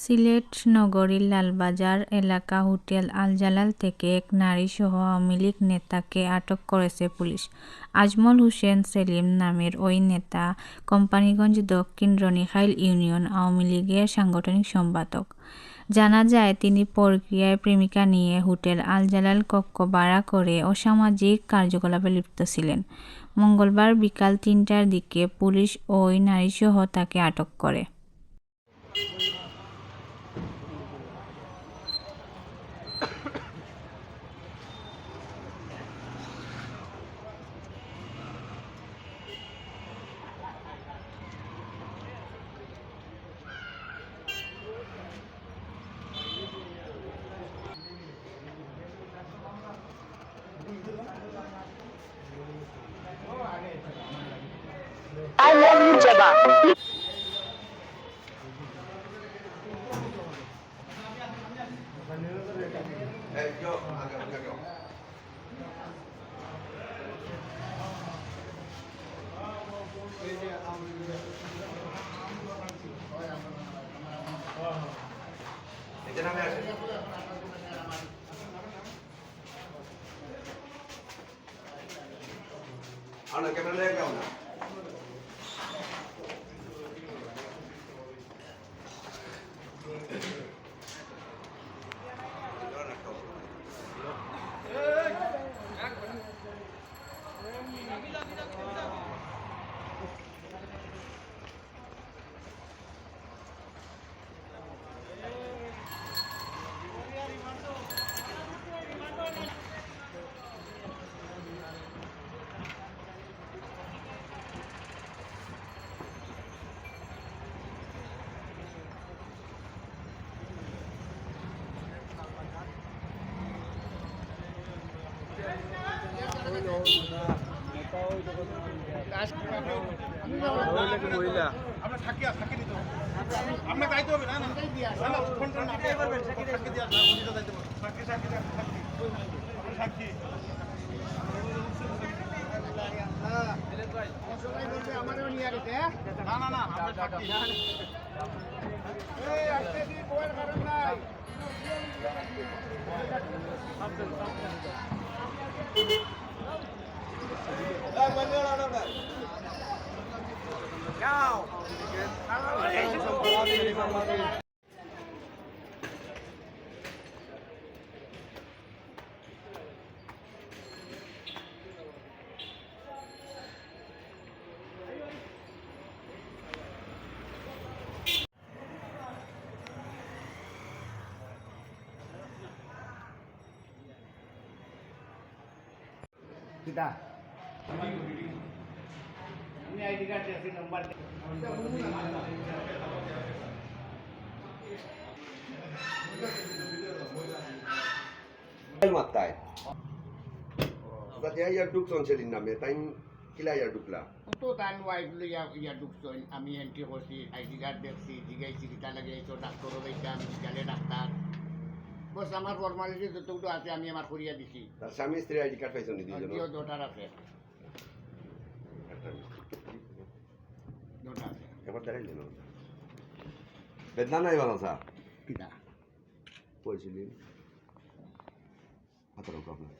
সিলেট নগরীর লালবাজার এলাকা হোটেল আলজালাল থেকে এক নারীসহ আওয়ামী লীগ নেতাকে আটক করেছে পুলিশ। আজমল হোসেন সেলিম নামের ওই নেতা কোম্পানিগঞ্জ দক্ষিণ রনিখাইল ইউনিয়ন আওয়ামী লীগের সাংগঠনিক সম্পাদক। জানা যায়, তিনি পরকীয়ায় প্রেমিকা নিয়ে হোটেল আলজালাল কক্ষ ভাড়া করে অসামাজিক কার্যকলাপে লিপ্ত ছিলেন। মঙ্গলবার বিকাল তিনটার দিকে পুলিশ ওই নারীসহ তাকে আটক করে। I love you, Jabba. Eh, yo, acá, acá, acá. এতে না আপনার সাক্ষী আছে, সাক্ষী দিতে হবে। আপনার হবে না না না, ফোন করেন, আপনি সাক্ষী দিয়ে আসবেন, উনি তো পাবেন। সাক্ষী, সাক্ষী, সাক্ষী। আপনার সাক্ষী। না, না, না, আপনার সাক্ষী। Kita. Ini ID card kasih nomor El ইয়ার ঢুকছন সেদিন নামে তাই কিলা ইয়ার ঢুকলা তো তান ওয়াইফ লইয়া ইয়া ঢুকছই আমি এন্ট্রি করছি আইডি কার্ড দেখছি জিগাইছি কিতা লাগে তো ডাক্তারও পাইতাম গেলে ডাক্তার বস আমার ফর্মালিটি যতটুকু আছে আমি আমার করিয়া দিছি তার স্বামী স্ত্রী আইডি কার্ড পাইছেন দুইজন দ্বিতীয় ডটার আছে ডটার আছে এবার দাঁড়াইলে না বেদনা নাই ভালো স্যার কিতা কইছিলি হাতের আপনার